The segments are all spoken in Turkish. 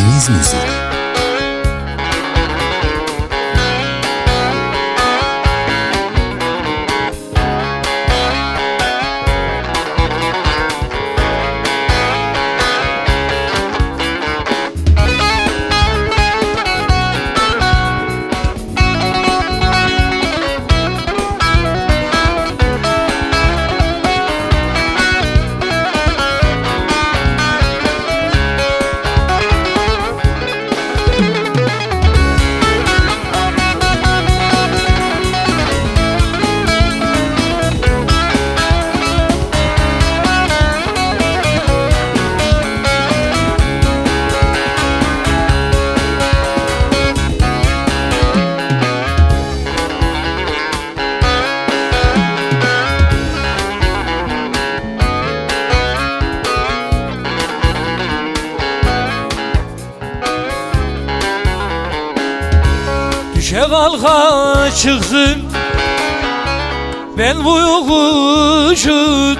Denise Music. Düşe kalka çıksın Ben bu yokuşun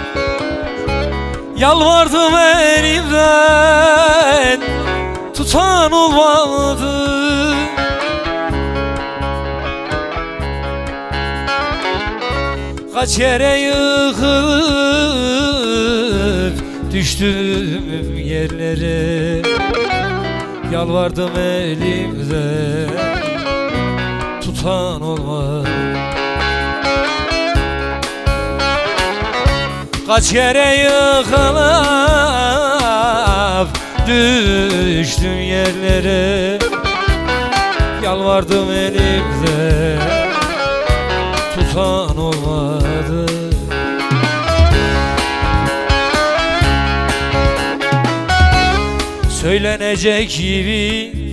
Yalvardım elimden Tutan olmadı. Kaç yere yıkılıp Düştüm yerlere. Yalvardım elimden tutan olmaz. Kaç yere yıkılıp düştüm yerlere. Yalvardım elimde tutan olmadı. Söylenecek gibi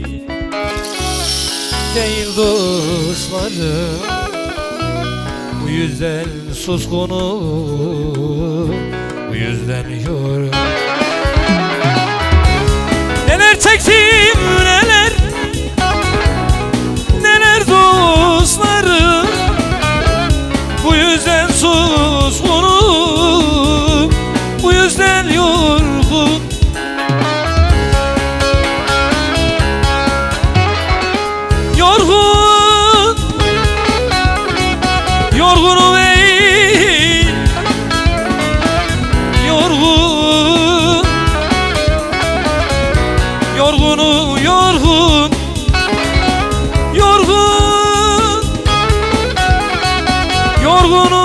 değil dostlarım Bu yüzden suskunu Bu yüzden yorum Neler çektim Neler Yorgunum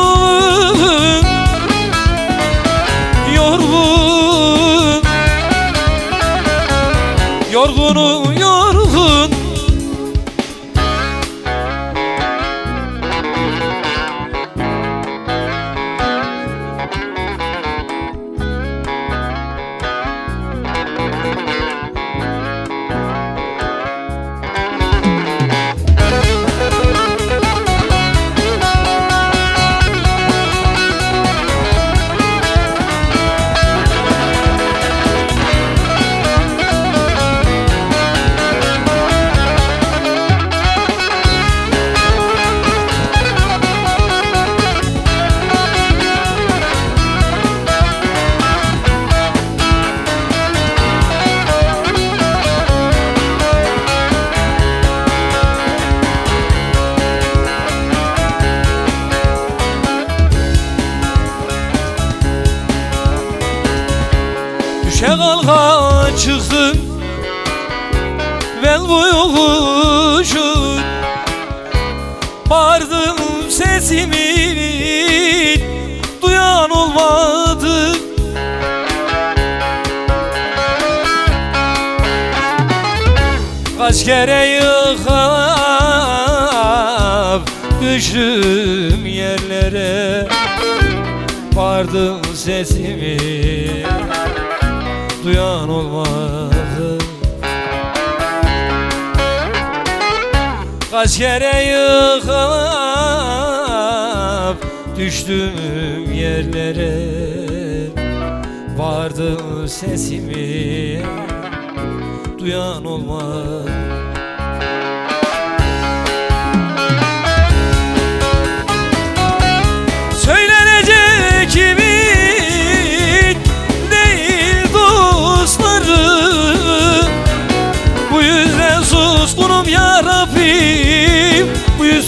Kalka çıksın. Ben bu yokuşun Bağırdım sesimi Duyan olmadı. Kaç kere yıkılıp Düştüm yerlere. Bağırdım sesimi duyan olmadı. Kaç kere yıkılıp düştüm yerlere. Vardı sesimi duyan olmadı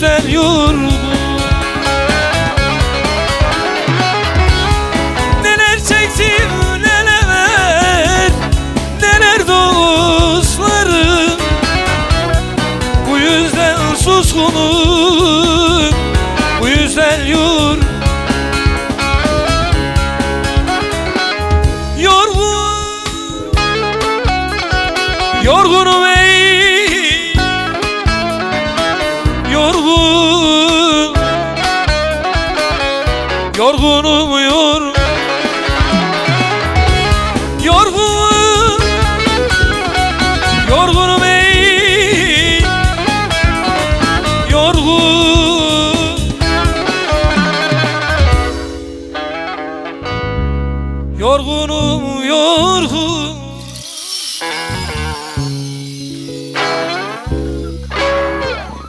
yüzden yorgun Neler çektim neler Neler dostlarım Bu yüzden suskunum Bu yüzden yor Yorgun Yorgunum dokunmuyor Yorgunum Yorgunum ey Yorgun Yorgunum yorgun